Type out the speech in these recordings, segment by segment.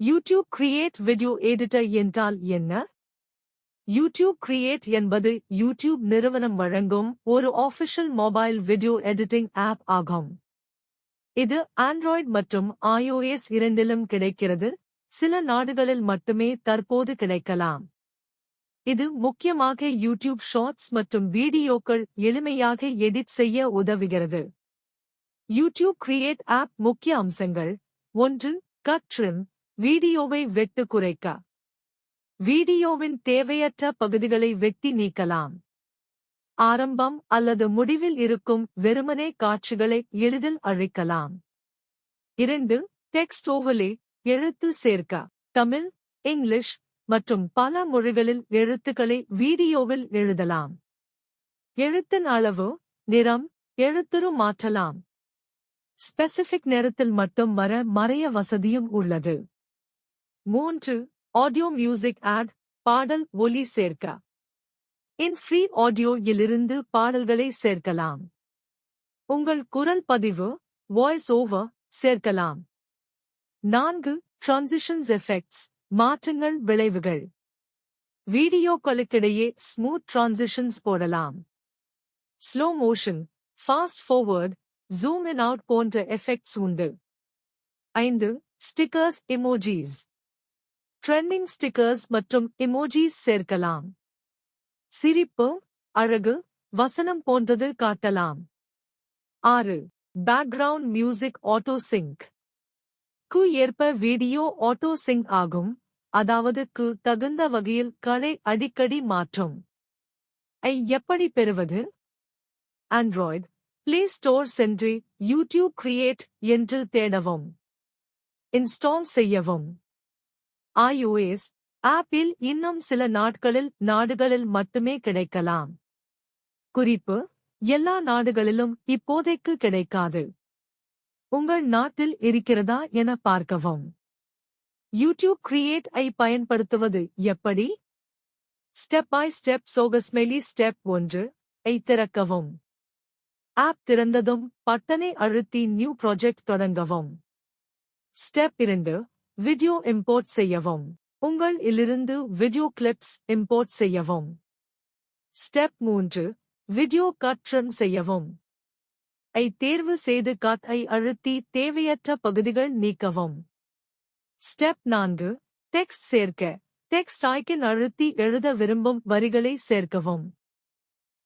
YouTube create video editor என்றால் என்ன? YouTube create என்பது யூடியூப் நிறுவனம் வழங்கும் ஒரு official mobile video editing app ஆகும். இது ஆண்ட்ராய்டு மற்றும் ஐஓஎஸ் இரண்டிலும் கிடைக்கிறது. சில நாடுகளில் மட்டுமே தற்போது கிடைக்கலாம். இது முக்கியமாக யூடியூப் ஷார்ட்ஸ் மற்றும் வீடியோக்கள் எளிமையாக எடிட் செய்ய உதவுகிறது. யூடியூப் கிரியேட் ஆப் முக்கிய அம்சங்கள். ஒன்று கட் ட்ரிம் வீடியோவை வெட்டு குறைக்க. வீடியோவின் தேவையற்ற பகுதிகளை வெட்டி நீக்கலாம். ஆரம்பம் அல்லது முடிவில் இருக்கும் வெறுமனே காட்சிகளை எளிதில் அழிக்கலாம். இரண்டு டெக்ஸ்ட் ஓவலே எழுத்து சேர்க்க. தமிழ் இங்கிலீஷ் மற்றும் பல மொழிகளில் எழுத்துக்களை வீடியோவில் எழுதலாம். எழுத்தின் அளவு நிறம் எழுத்துரு மாற்றலாம். ஸ்பெசிபிக் நேரத்தில் மட்டும் வர மறைய வசதியும் உள்ளது. மூன்று ஆடியோ மியூசிக் ஆட் பாடல் ஒலி சேர்க்க. இன் ஃப்ரீ ஆடியோ இலிருந்து பாடல்களை சேர்க்கலாம். உங்கள் குரல் பதிவு வாய்ஸ் ஓவர் சேர்க்கலாம். நான்கு டிரான்சிஷன்ஸ் எஃபெக்ட்ஸ் மாற்றங்கள் விளைவுகள். வீடியோக்களுக்கிடையே ஸ்மூத் டிரான்சிஷன்ஸ் போடலாம். Slow motion fast forward zoom in out போன்ற எஃபெக்ட்ஸ் உண்டு. ஐந்து ஸ்டிக்கர்ஸ் எமோஜீஸ் ட்ரெண்டிங் ஸ்டிக்கர்ஸ் மற்றும் இமோஜிஸ் சேர்க்கலாம். சிரிப்பு அழகு வசனம் போன்றது காட்டலாம். ஆறு பேக்ரவுண்ட் மியூசிக் ஆட்டோ சிங்க் க்கு ஏற்ப வீடியோ ஆட்டோ சிங்க் ஆகும் அதாவது கு தகுந்த வகையில் கலை அடிக்கடி மாற்றும். ஐ எப்படி பெறுவது? ஆண்ட்ராய்டு பிளே ஸ்டோர் சென்று யூடியூப் கிரியேட் என்று தேடவும். இன்ஸ்டால் செய்யவும். ஐஓஎஸ் ஆப்பில் இன்னும் சில நாட்களில் நாடுகளில் மட்டுமே கிடைக்கலாம். குறிப்பு எல்லா நாடுகளிலும் இப்போதைக்கு கிடைக்காது. உங்கள் நாட்டில் இருக்கிறதா என பார்க்கவும். யூடியூப் கிரியேட் ஐ பயன்படுத்துவது எப்படி? ஸ்டெப் பை ஸ்டெப் சோகஸ்மெலி ஸ்டெப் ஒன்று ஐ திறக்கவும். ஆப் திறந்ததும் பட்டனை அழுத்தி நியூ ப்ராஜெக்ட் தொடங்கவும். ஸ்டெப் இரண்டு வீடியோ இம்போர்ட் செய்யவும். உங்கள் இலிருந்து வீடியோ கிளிப்ஸ் இம்போர்ட் செய்யவும். ஸ்டெப் மூன்று வீடியோ கட் ட்ரிம் செய்யவும். ஐ தேர்வு செய்து கட் ஐ அழுத்தி தேவையற்ற பகுதிகள் நீக்கவும். ஸ்டெப் நான்கு டெக்ஸ்ட் சேர்க்க. டெக்ஸ்ட் ஐக்கன் அழுத்தி எழுத விரும்பும் வரிகளை சேர்க்கவும்.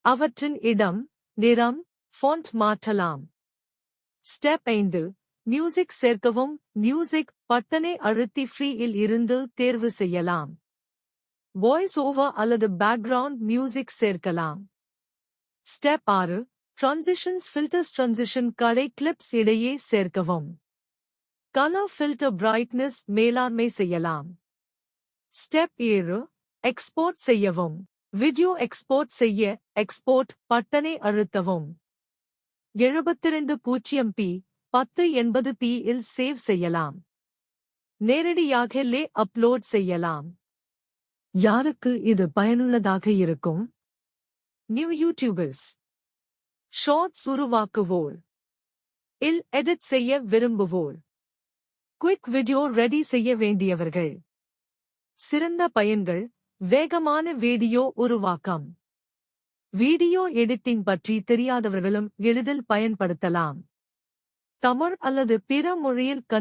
அவற்றின் இடம் நிறம் ஃபோன்ட் மாற்றலாம். ஸ்டெப் ஐந்து மியூசிக் சேர்க்கவும் மியூசிக் பட்டனை அழுத்தி ஃப்ரீ இல் இருந்து தேர்வு செய்யலாம். வாய்ஸ் ஓவர் அல்லது பேக்ரவுண்ட் மியூசிக் சேர்க்கலாம். ஸ்டெப் ஆறு டிரான்சிஷன்ஸ் ஃபில்டர்ஸ் டிரான்சிஷன் கடை கிளிப்ஸ் இடையே சேர்க்கவும். கலர் ஃபில்டர் பிரைட்னஸ் மேலாண்மை செய்யலாம். ஸ்டெப் ஏழு எக்ஸ்போர்ட் செய்யவும். வீடியோ எக்ஸ்போர்ட் செய்ய எக்ஸ்போர்ட் பட்டனை அழுத்தவும். எழுபத்திரண்டு பூஜ்ஜியம் பி பத்து எண்பது பி இல் சேவ் செய்யலாம். நேரடியாக லே அப்லோட் செய்யலாம். யாருக்கு இது பயனுள்ளதாக இருக்கும்? நியூ யூடியூபர்ஸ் ஷார்ட்ஸ் உருவாக்குவோர். இல் எடிட் செய்ய விரும்புவோர். குயிக் வீடியோ ரெடி செய்ய வேண்டியவர்கள். சிறந்த பயன்கள். வேகமான வீடியோ உருவாக்கம். வீடியோ எடிட்டிங் பற்றி தெரியாதவர்களும் எளிதில் பயன்படுத்தலாம். தமிழ் அல்லது பிற மொழியில்